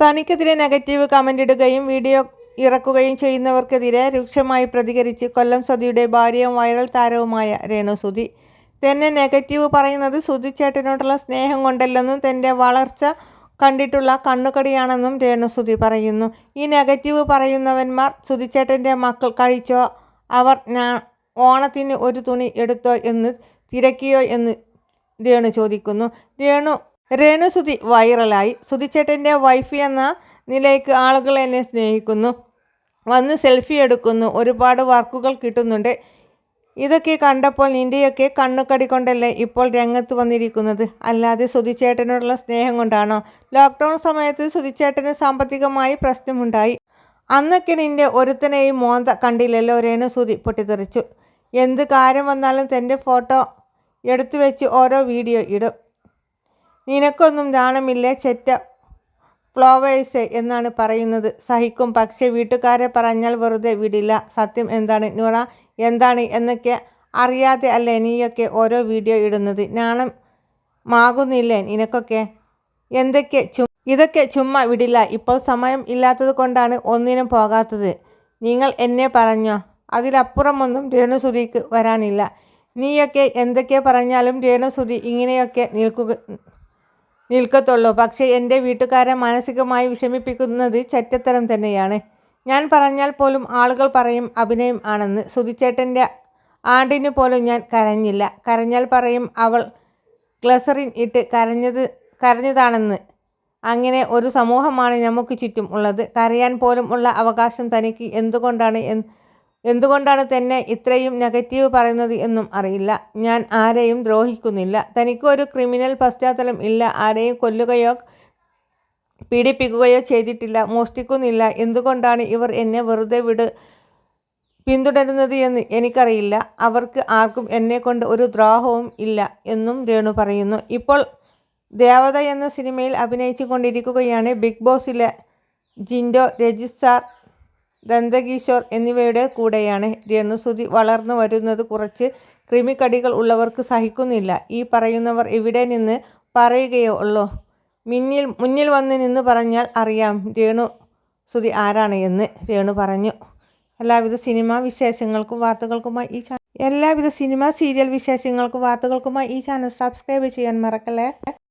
തനിക്കെതിരെ negative comment ഇടുകയും video ഇറക്കുകയും ചെയ്യുന്നവർക്കെതിരെ രൂക്ഷമായി പ്രതികരിച്ച് കൊല്ലം സതിയുടെ ഭാര്യയും വൈറൽ താരവുമായ രേണു സുധി. തന്നെ നെഗറ്റീവ് പറയുന്നത് സുതിച്ചേട്ടനോടുള്ള സ്നേഹം കൊണ്ടല്ലെന്നും തന്റെ വളർച്ച കണ്ടിട്ടുള്ള കണ്ണുകടിയാണെന്നും രേണുസുതി പറയുന്നു. ഈ നെഗറ്റീവ് പറയുന്നവന്മാർ സുതിച്ചേട്ടന്റെ മക്കൾ കഴിച്ചോ? അവർ ഞാൻ ഓണത്തിന് ഒരു തുണി എടുത്തോ എന്ന് തിരക്കിയോ എന്ന് രേണു ചോദിക്കുന്നു. രേണു രേണുസുതി വൈറലായി. സുതിച്ചേട്ടന്റെ വൈഫ് എന്ന നിലയ്ക്ക് ആളുകൾ എന്നെ സ്നേഹിക്കുന്നു. വന്ന് സെൽഫി എടുക്കുന്നു. ഒരുപാട് വർക്കുകൾ കിട്ടുന്നുണ്ട്. ഇതൊക്കെ കണ്ടപ്പോൾ നിന്റെയൊക്കെ കണ്ണുകടി കൊണ്ടല്ലേ ഇപ്പോൾ രംഗത്ത് വന്നിരിക്കുന്നത്? അല്ലാതെ സുതിച്ചേട്ടനോടുള്ള സ്നേഹം കൊണ്ടാണോ? ലോക്ക്ഡൗൺ സമയത്ത് സുതിച്ചേട്ടന് സാമ്പത്തികമായി പ്രശ്നമുണ്ടായി. അന്നൊക്കെ നിന്റെ ഒരുത്തനെയും മോന്ത കണ്ടില്ലല്ലോ രേണു സുതി പൊട്ടിത്തെറിച്ചു. എന്ത് കാര്യം വന്നാലും തന്റെ ഫോട്ടോ എടുത്തു വെച്ച് ഓരോ വീഡിയോ ഇടും. നിനക്കൊന്നും നാണമില്ലേ ചെറ്റ ഫ്ലോവേഴ്സ് എന്നാണ് പറയുന്നത്. സഹിക്കും. പക്ഷേ വീട്ടുകാരെ പറഞ്ഞാൽ വെറുതെ വിടില്ല. സത്യം എന്താണ്? നൂറ എന്താണ്? എന്നൊക്കെ അറിയാതെ അല്ലേ നീയൊക്കെ ഓരോ വീഡിയോ ഇടുന്നത്? നാണം മാകുന്നില്ലേ നിനക്കൊക്കെ? എന്തൊക്കെ ചു ഇതൊക്കെ ചുമ്മാ വിടില്ല. ഇപ്പോൾ സമയം ഇല്ലാത്തത് കൊണ്ടാണ് ഒന്നിനും പോകാത്തത്. നിങ്ങൾ എന്നെ പറഞ്ഞോ? അതിലപ്പുറമൊന്നും രേണുസുതിക്ക് വരാനില്ല. നീയൊക്കെ എന്തൊക്കെ പറഞ്ഞാലും രേണുസുതി ഇങ്ങനെയൊക്കെ നിൽക്കുക നിൽക്കത്തുള്ളൂ. പക്ഷേ എന്റെ വീട്ടുകാരെ മാനസികമായി വിഷമിപ്പിക്കുന്നത് ചറ്റത്തരം തന്നെയാണ്. ഞാൻ പറഞ്ഞാൽ പോലും ആളുകൾ പറയും അഭിനയം ആണെന്ന്. സുധിച്ചേട്ടന്റെ ആണ്ടിന് പോലും ഞാൻ കരഞ്ഞില്ല. കരഞ്ഞാൽ പറയും അവൾ ഗ്ലസറിൻ ഇട്ട് കരഞ്ഞത് കരഞ്ഞതാണെന്ന്. അങ്ങനെ ഒരു സമൂഹമാണ് നമുക്ക് ചുറ്റും ഉള്ളത്. കരയാൻ പോലും ഉള്ള അവകാശം തനിക്ക് എന്തുകൊണ്ടാണ് എന്ന് എന്തുകൊണ്ടാണ് തന്നെ ഇത്രയും നെഗറ്റീവ് പറയുന്നത് എന്നും അറിയില്ല. ഞാൻ ആരെയും ദ്രോഹിക്കുന്നില്ല. തനിക്ക് ഒരു ക്രിമിനൽ പശ്ചാത്തലം ഇല്ല. ആരെയും കൊല്ലുകയോ പീഡിപ്പിക്കുകയോ ചെയ്തിട്ടില്ല. മോഷ്ടിക്കുന്നില്ല. എന്തുകൊണ്ടാണ് ഇവർ എന്നെ വെറുതെ വിട് പിന്തുടരുന്നത് എന്ന് എനിക്കറിയില്ല. അവർക്ക് ആർക്കും എന്നെ കൊണ്ട് ഒരു ദ്രോഹവും ഇല്ല എന്നും രേണു പറയുന്നു. ഇപ്പോൾ ദേവത എന്ന സിനിമയിൽ അഭിനയിച്ചു കൊണ്ടിരിക്കുകയാണ് ബിഗ് ബോസിലെ ജിൻഡോ രജിസ്റ്റാർ ദന്തകിഷോർ എന്നിവയുടെ കൂടെയാണ് രേണുസുതി വളർന്നു വരുന്നത്. കുറച്ച് കൃമിക്കടികൾ ഉള്ളവർക്ക് സഹിക്കുന്നില്ല. ഈ പറയുന്നവർ എവിടെ നിന്ന് പറയുകയോ ഉള്ളോ? മിന്നിൽ മുന്നിൽ വന്ന് നിന്ന് പറഞ്ഞാൽ അറിയാം രേണു സുതി ആരാണ് എന്ന് രേണു പറഞ്ഞു. എല്ലാവിധ സിനിമാ വിശേഷങ്ങൾക്കും വാർത്തകൾക്കുമായി ഈ ചാനൽ എല്ലാവിധ സിനിമ സീരിയൽ വിശേഷങ്ങൾക്കും വാർത്തകൾക്കുമായി ഈ ചാനൽ സബ്സ്ക്രൈബ് ചെയ്യാൻ മറക്കല്ലേ?